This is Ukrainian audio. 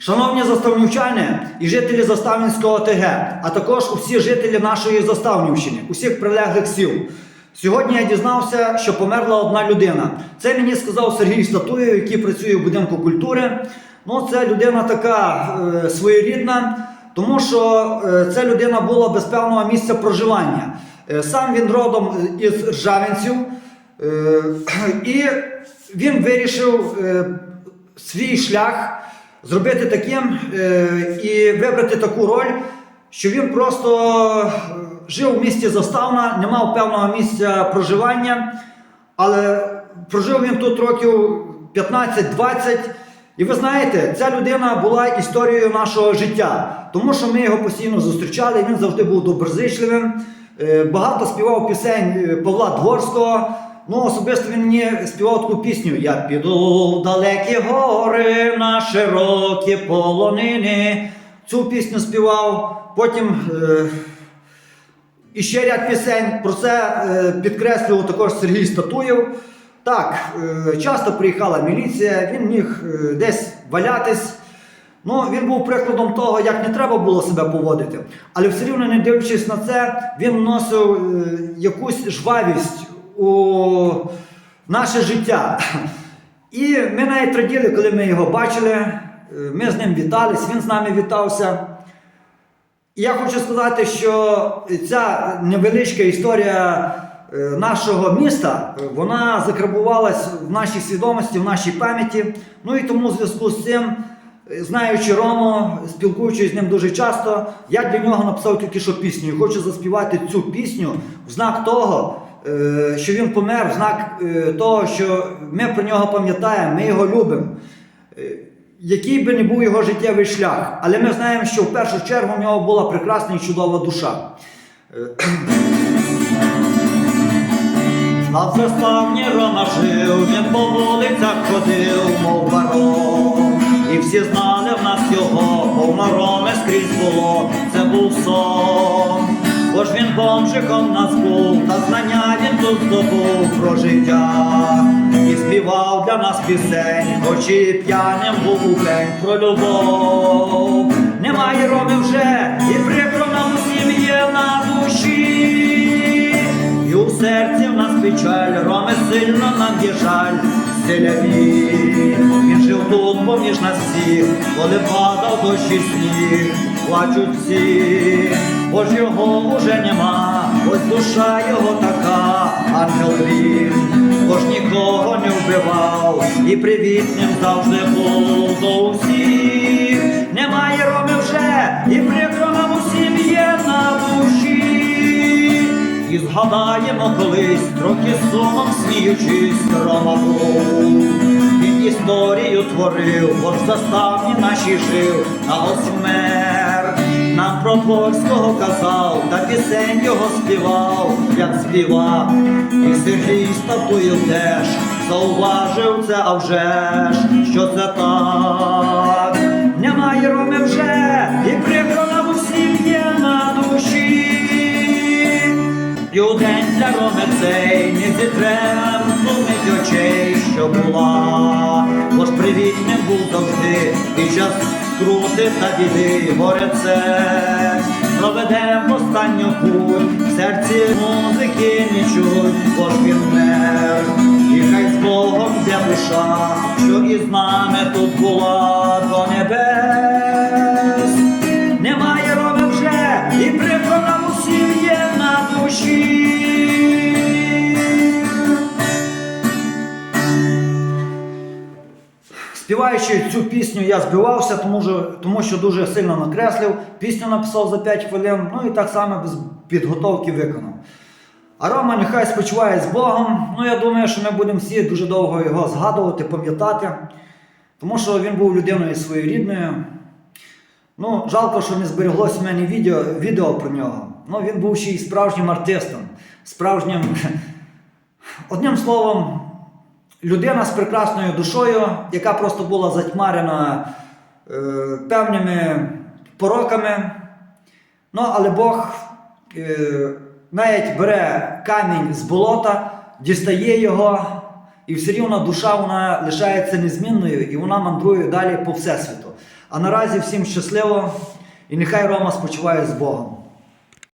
Шановні заставнівчани і жителі Заставнівського ОТГ, а також усі жителі нашої Заставнівщини, усіх прилеглих сіл. Сьогодні я дізнався, що померла одна людина. Це мені сказав Сергій Статуєв, який працює в будинку культури. Ну, це людина така е, своєрідна, тому що е, ця людина була без певного місця проживання. Е, сам він родом із Ржавінців. Е, і він вирішив е, свій шлях зробити таким е, і вибрати таку роль, що він просто е, жив в місті Заставна, не мав певного місця проживання, але прожив він тут років 15-20. І ви знаєте, ця людина була історією нашого життя, тому що ми його постійно зустрічали, він завжди був доброзичливим. Е, Багато співав пісень Павла Дворського. Ну, особисто він мені співав таку пісню Я піду в далекі гори на широкі полонини. Цю пісню співав. Потім е, ще ряд пісень. Про це е, підкреслював також Сергій Статуєв. Так, е, часто приїхала міліція, він міг е, десь валятись. Ну, він був прикладом того, як не треба було себе поводити. Але все рівно, не дивлячись на це, він вносив е, якусь жвавість у наше життя. І ми навіть раділи, коли ми його бачили. Ми з ним вітались, він з нами вітався. І я хочу сказати, що ця невеличка історія е, нашого міста, вона закарбувалась в нашій свідомості, в нашій пам'яті. Ну і тому в зв'язку з цим, е, знаючи Рому, спілкуючись з ним дуже часто, я для нього написав тільки що пісню. І хочу заспівати цю пісню в знак того, що він помер, в знак е, того, що ми про нього пам'ятаємо, ми його любимо. Е, який би не був його життєвий шлях, але ми знаємо, що в першу чергу в нього була прекрасна і чудова душа. Е, А в заставні Рома жив, він по вулицях ходив, мов барон. І всі знали в нас його, повно роми скрізь було, це був сон. Бо ж він бомжиком нас був, та знання тут здобув про життя. І співав для нас пісень, хоч і п'яним був у день про любов. Немає роми вже, і прикро нам усім є на душі. І у серці в нас печаль, роми сильно нам є жаль. Він жив тут поміж нас всіх, коли падав дощ і сніг, плачуть всі, бо ж його уже нема, ось душа його така, ангел він, бо ж нікого не вбивав, і привітним завжди був до усіх. Немає роми вже, і прикро нам усім є на душі. І згадаємо колись, трохи сумом сміючись, Рома був. Він історію творив, бо в заставні наші жив, а ось вмер. Нам про польського казав, та пісень його співав, як співав. І Сергій статуїв теж зауважив це, а вже ж, що це так. Немає роми вже, і прикро нам усім є на душі. І для роми цей не зітрем сумить очей, що була, бо ж привітним був завжди, під час крути та біди, горе проведе в останню путь, в серці музики не чуть, бо мер, і хай з Богом для душа, що із нами тут була до небес. Співаючи цю пісню, я збивався, тому що, тому що дуже сильно накреслив. Пісню написав за 5 хвилин, ну і так само без підготовки виконав. А Рома нехай спочиває з Богом. Ну, я думаю, що ми будемо всі дуже довго його згадувати, пам'ятати, тому що він був людиною своєрідною. Ну, жалко, що не збереглося в мене відео, відео про нього. Ну, він був ще й справжнім артистом, справжнім. Одним словом, людина з прекрасною душою, яка просто була затьмарена е, певними пороками. Ну, але Бог е, навіть бере камінь з болота, дістає його, і все рівно душа вона лишається незмінною і вона мандрує далі по Всесвіту. А наразі всім щасливо і нехай Рома спочиває з Богом.